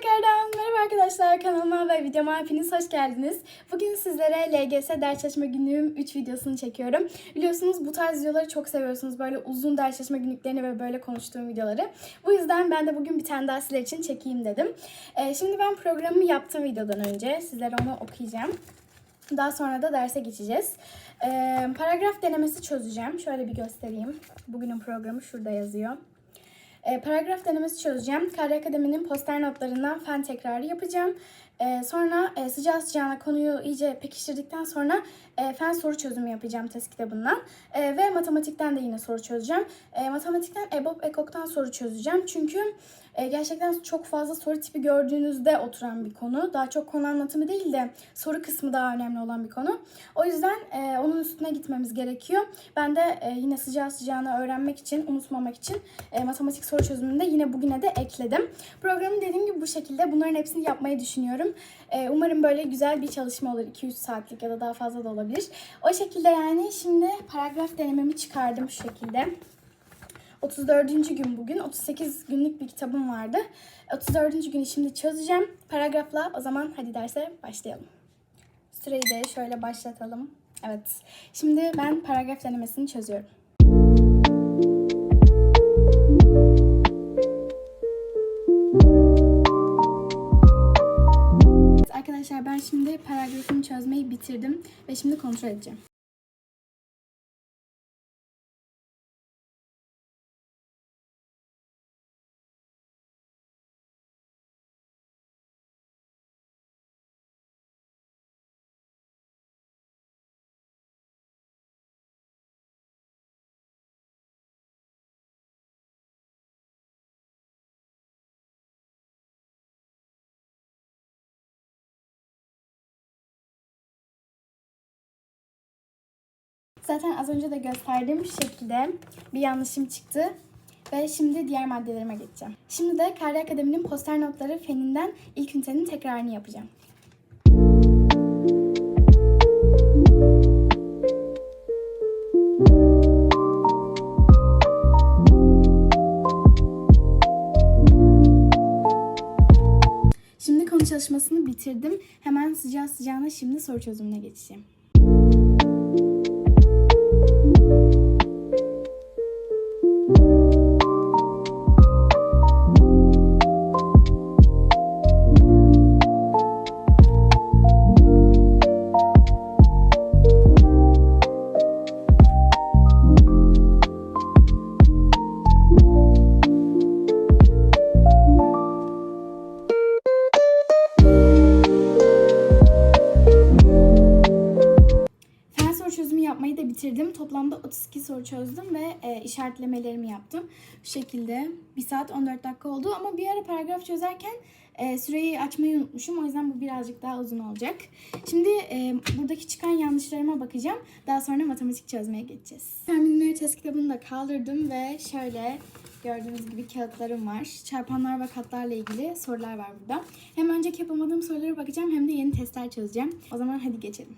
tekrardan merhaba arkadaşlar kanalıma ve videoma hepiniz hoş geldiniz. Bugün sizlere LGS ders çalışma günlüğüm 3 videosunu çekiyorum. Biliyorsunuz bu tarz videoları çok seviyorsunuz. Böyle uzun ders çalışma günlüklerini ve böyle konuştuğum videoları. Bu yüzden ben de bugün bir tane daha sizler için çekeyim dedim. Ee, şimdi ben programımı yaptım videodan önce. Sizlere onu okuyacağım. Daha sonra da derse geçeceğiz. Ee, paragraf denemesi çözeceğim. Şöyle bir göstereyim. Bugünün programı şurada yazıyor. E, paragraf denemesi çözeceğim. Kari Akademi'nin poster notlarından fen tekrarı yapacağım. E, sonra e, sıcağı sıcağına konuyu iyice pekiştirdikten sonra e, fen soru çözümü yapacağım test kitabından. E, ve matematikten de yine soru çözeceğim. E, matematikten EBOB, EKOK'tan soru çözeceğim. Çünkü e, gerçekten çok fazla soru tipi gördüğünüzde oturan bir konu. Daha çok konu anlatımı değil de soru kısmı daha önemli olan bir konu. O yüzden e, onun üstüne gitmemiz gerekiyor. Ben de e, yine sıcağı sıcağına öğrenmek için, unutmamak için e, matematik soru çözümünü de yine bugüne de ekledim. Programı dediğim gibi bu şekilde. Bunların hepsini yapmayı düşünüyorum. E, umarım böyle güzel bir çalışma olur. 2-3 saatlik ya da daha fazla da olabilir. O şekilde yani şimdi paragraf denememi çıkardım şu şekilde. 34. gün bugün. 38 günlük bir kitabım vardı. 34. günü şimdi çözeceğim. Paragrafla o zaman hadi derse başlayalım. Süreyi de şöyle başlatalım. Evet. Şimdi ben paragraf denemesini çözüyorum. Bitirdim ve şimdi kontrol edeceğim. Zaten az önce de gösterdiğim şekilde bir yanlışım çıktı. Ve şimdi diğer maddelerime geçeceğim. Şimdi de Kari Akademi'nin poster notları feninden ilk ünitenin tekrarını yapacağım. Şimdi konu çalışmasını bitirdim. Hemen sıcağı sıcağına şimdi soru çözümüne geçeceğim. Fen bitirdim. Toplamda 32 soru çözdüm ve e, işaretlemelerimi yaptım. Şu şekilde 1 saat 14 dakika oldu ama bir ara paragraf çözerken e, süreyi açmayı unutmuşum. O yüzden bu birazcık daha uzun olacak. Şimdi e, buradaki çıkan yanlışlarıma bakacağım. Daha sonra matematik çözmeye geçeceğiz. Terminal test kitabını da kaldırdım ve şöyle gördüğünüz gibi kağıtlarım var. Çarpanlar ve katlarla ilgili sorular var burada. Hem önceki yapamadığım sorulara bakacağım hem de yeni testler çözeceğim. O zaman hadi geçelim.